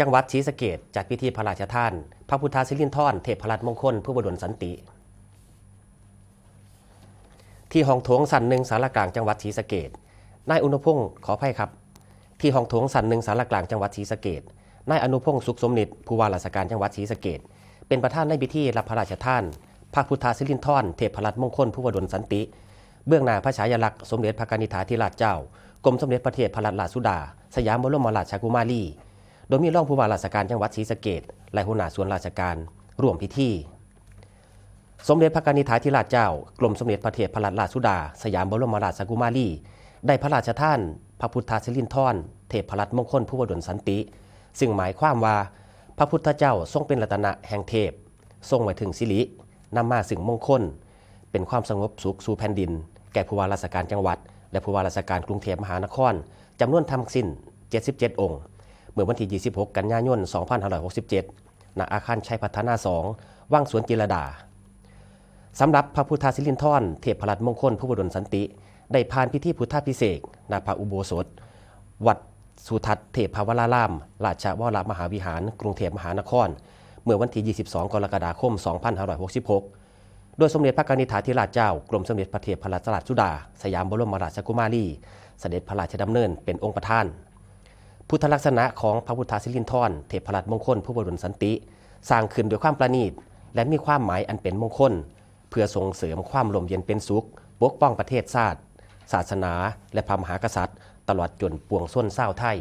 จังหวัดศรีสะเกดจัดพิธีพระราชทาน พระพุทธสิรินทรเทพรัตนมงคลผู้บดลสันติ ที่ห้องโถงสันหนึ่งสารกลางจังหวัดศรีสะเกดนายอนุพงศ์ขออภัยครับ ที่ห้องโถงสันหนึ่งสารกลางจังหวัดศรีสะเกดนายอนุพงศ์สุขสมนิตผู้ว่าราชการจังหวัดศรีสะเกดเป็นประธานในพิธีรับพระราชทาน พระพุทธสิรินทรเทพรัตนมงคลผู้บดลสันติ เบื้องหน้าพระฉายาลักษณ์สมเด็จพระกนิษฐาธิราชเจ้ากรมสมเด็จพระเทพพรัตนราชสุดา สยามบรมราชกุมารี โดยมีรองผู้ว่าราชการจังหวัดศรีสะเกดและหัวหน้าส่วนราชการร่วมพิธี สมเด็จพระกนิษฐาธิราชเจ้า กรมสมเด็จพระเทพรัตนราชสุดา สยามบรมราชกุมารีได้พระราชทาน พระพุทธสิรินทรเทพรัตน์มงคลผู้วดลสันติ ซึ่งหมายความว่าพระพุทธเจ้าทรงเป็นรัตนะแห่งเทพ ทรงไว้ถึงสิรินำมาซึ่งมงคล เป็นความสงบสุขสู่แผ่นดิน แก่ผู้ว่าราชการจังหวัด และผู้ว่าราชการกรุงเทพมหานครจำนวนทั้งสิ้น 77 องค์ เมื่อวันที่ 26 กันยายน 2567 ณ อาคารชัยพัฒนา 2 ว่างสวนจิรดา สำหรับพระพุทธสิรินทรเทพพรัตน์มงคลผู้บดลสันติ ได้ผ่านพิธีพุทธพิเศษณพระอุโบสถ วัดสุทัศน์เทพวราราม ราชวรมหาวิหาร กรุงเทพมหานคร เมื่อวันที่ 22 กรกฎาคม 2566โดยสมเด็จพระกนิษฐาธิราชเจ้ากรมสมเด็จพระเทพพรัตนราชสุดา สยามบรมราชกุมารี เสด็จพระราชดำเนินเป็นองค์ประธาน พุทธลักษณะของพระพุทธสิรินทรเทพรัตมงคล ผู้บดลสันติ สร้างขึ้นด้วยความประณีต และมีความหมายอันเป็นมงคล เพื่อส่งเสริมความลมเย็นเป็นสุขปกป้องประเทศชาติ ศาสนา และพระมหากษัตริย์ ตลอดจนปวงส้นเศร้าไทย